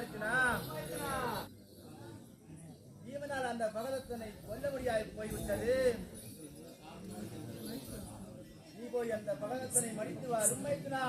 பயன்படுத்தினா ஜீவனால் அந்த பகவத்தனை கொல்ல முடியாது போய்விட்டது. நீ போய் அந்த பகவத்தனை மடித்து வா அருமைத்தினா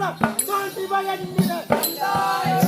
சோழ சோழ சிவன் என்கிற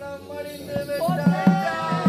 பலிகளம் அடிந்து விட்டான்.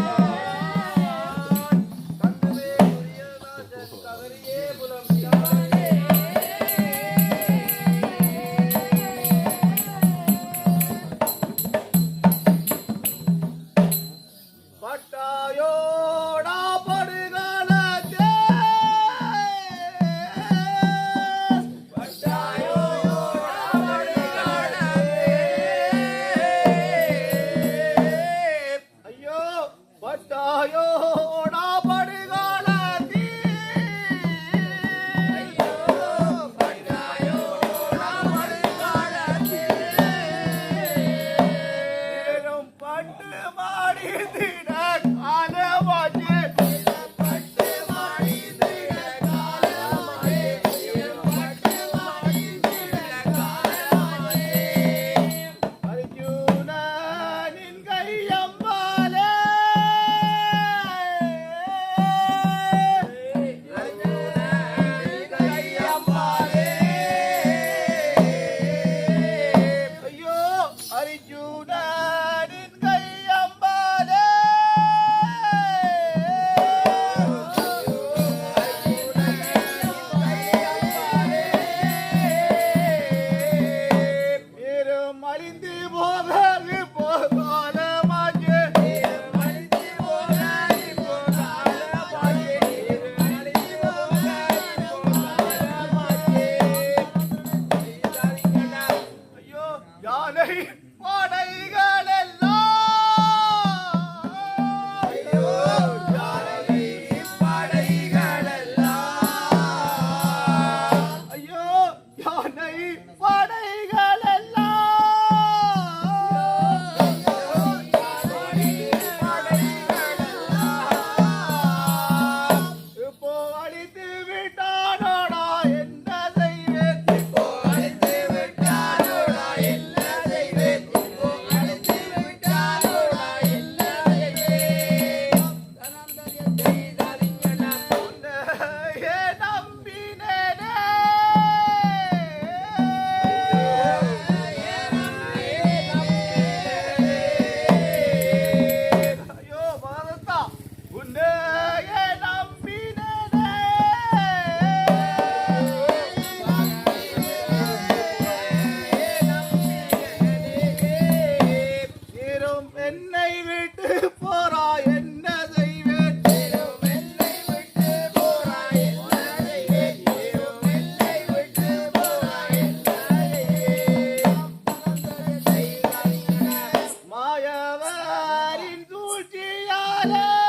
Hello.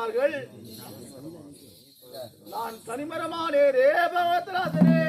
விட்டார்கள் நான் தனிமரமானே ரே பகவத்ராசனே